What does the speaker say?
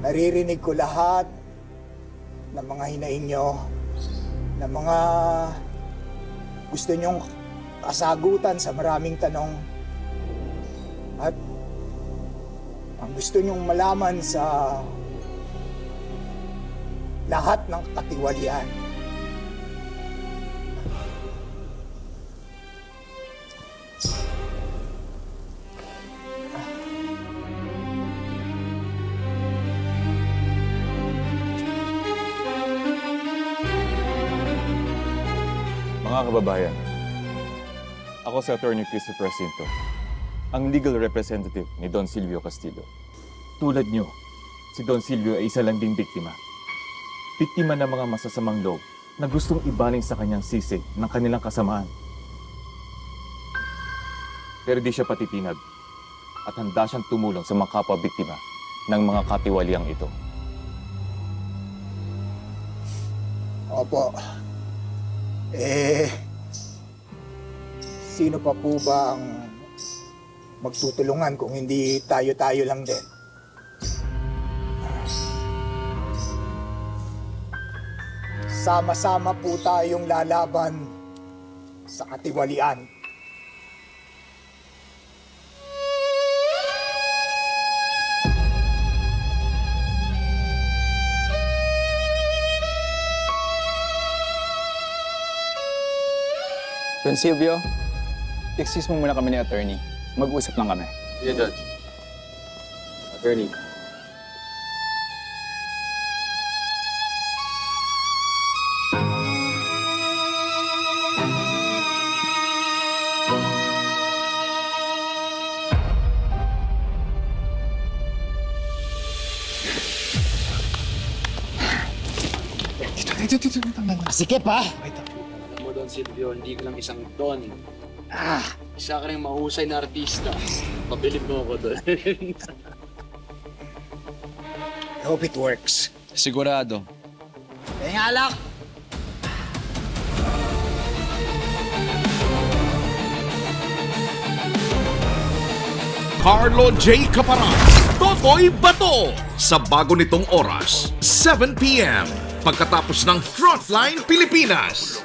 Naririnig ko lahat ng mga hinaing nyo, ng mga gusto nyong kasagutan sa maraming tanong. At ang gusto nyong malaman sa lahat ng katiwalian. Mga kababayan, ako si Attorney Christopher Jacinto, ang legal representative ni Don Silvio Castillo. Tulad niyo, si Don Silvio ay isa lang ding biktima. Biktima ng mga masasamang loob na gustong ibaling sa kanyang sisig ng kanilang kasamaan. Pero di siya patitinag at handa siyang tumulong sa mga kapwa-biktima ng mga katiwaliang ito. Opo. Eh, sino pa po ba ang magtutulungan kung hindi tayo-tayo lang din? Sama-sama po tayong lalaban sa katiwalian. Don Silvio, excuse mo muna kami ni attorney. Mag-usap lang kami. Yeah, Judge. Attorney. Sikip ha! Alam mo, Don Silvio, hindi ka lang isang Don. Ah! Isa ka rin mahusay na artista. Pabilib mo ako doon. I hope it works. Sigurado. Kaya nga Carlo J. Caparan, Totoy Bato sa bago nitong oras, 7 p.m. pagkatapos ng Frontline Pilipinas.